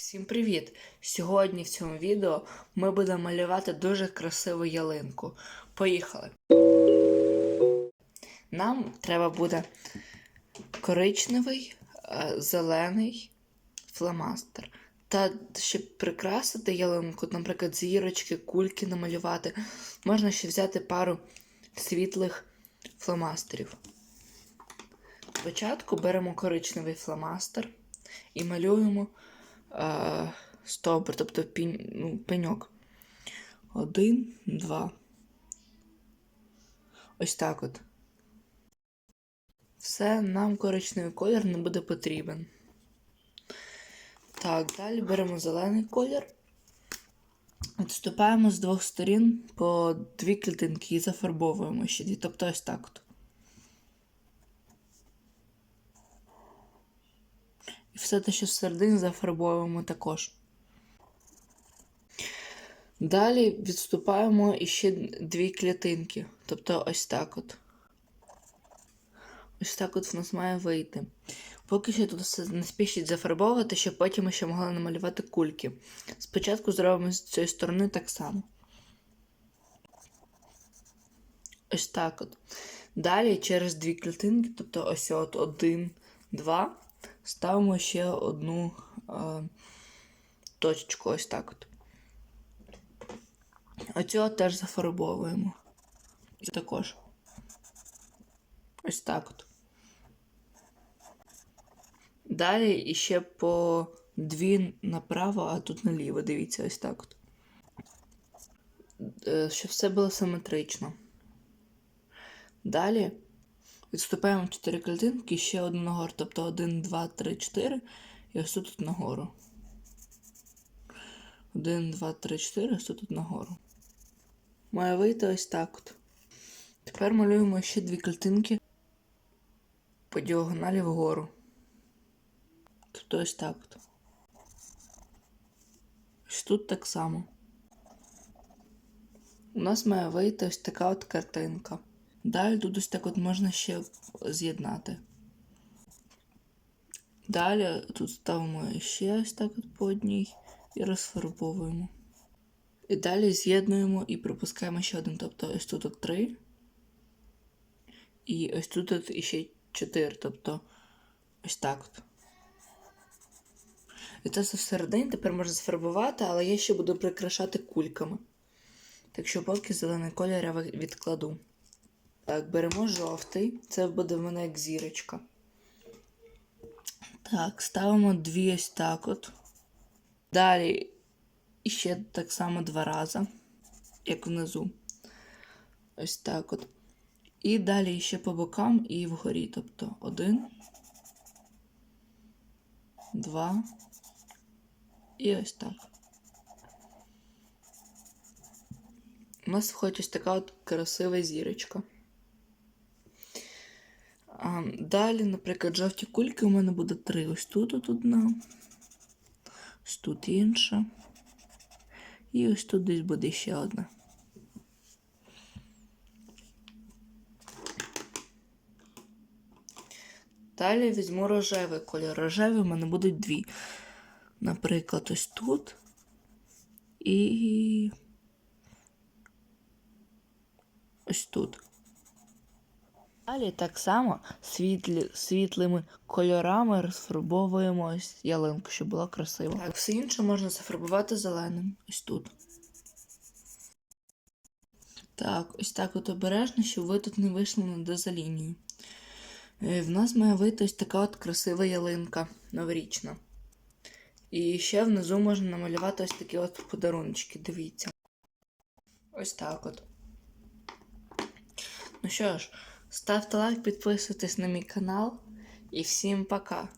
Всім привіт! Сьогодні в цьому відео ми будемо малювати дуже красиву ялинку. Поїхали! Нам треба буде коричневий, е, зелений фломастер. Та щоб прикрасити ялинку, наприклад, зірочки, кульки намалювати, можна ще взяти пару світлих фломастерів. Спочатку беремо коричневий фломастер і малюємо е, стовбур, тобто пінь, ну, пеньок. Один, два. Ось так от. Все, нам коричневий колір не буде потрібен. Так, далі беремо зелений колір. Відступаємо з двох сторін по дві клітинки і зафарбовуємо ще. Тобто ось так от. Все те, що всередині зафарбовуємо також. Далі відступаємо іще дві клітинки. Тобто ось так от. Ось так от в нас має вийти. Поки що тут все не спішіть зафарбовувати, щоб потім ми ще могли намалювати кульки. Спочатку зробимо з цієї сторони так само. Ось так от. Далі через дві клітинки, тобто ось от один, два, ставимо ще одну е, точечку, ось так от. Оцього теж зафарбовуємо. І також. Ось так от. Далі іще по дві направо, а тут наліво. Дивіться, ось так от. Е, Щоб все було симетрично. Далі відступаємо 4 клітинки, ще одну нагору. Тобто 1, 2, 3, 4. І ось тут нагору. 1, 2, 3, 4, ось тут нагору. Має вийти ось так от. Тепер малюємо ще дві клітинки по діагоналі вгору. Тобто ось так от. Ось тут так само. У нас має вийти ось така от картинка. Далі тут ось так от можна ще з'єднати. Далі тут ставимо ще ось так от по одній і розфарбовуємо. І далі з'єднуємо і пропускаємо ще один. Тобто ось тут от три. І ось тут от іще чотири. Тобто ось так от. І це все всередині тепер можна зафарбувати, але я ще буду прикрашати кульками. Так що поки зелений колір я відкладу. Так, беремо жовтий. Це буде в мене як зірочка. Так, ставимо дві ось так от. Далі ще так само два рази, як внизу. Ось так от. І далі ще по бокам і вгорі. Тобто один, два. І ось так. У нас виходить ось така от красива зірочка. А, Далі, наприклад, жовті кульки у мене буде три. Ось тут от одна, ось тут інша. І ось тут десь буде ще одна. Далі візьму рожевий кольор. Рожевий у мене будуть дві. Наприклад, ось тут і ось тут. Далі так само світлі, світлими кольорами розфарбовуємо ось ялинку, щоб була красива. Так, все інше можна зафарбувати зеленим. Ось тут. Так, ось так от обережно, щоб ви тут не вийшли на дозалінію. Е, В нас має вийти ось така от красива ялинка новорічна. І ще внизу можна намалювати ось такі от подаруночки, дивіться. Ось так от. Ну що ж, ставте лайк, підписуйтесь на мій канал і всім пока!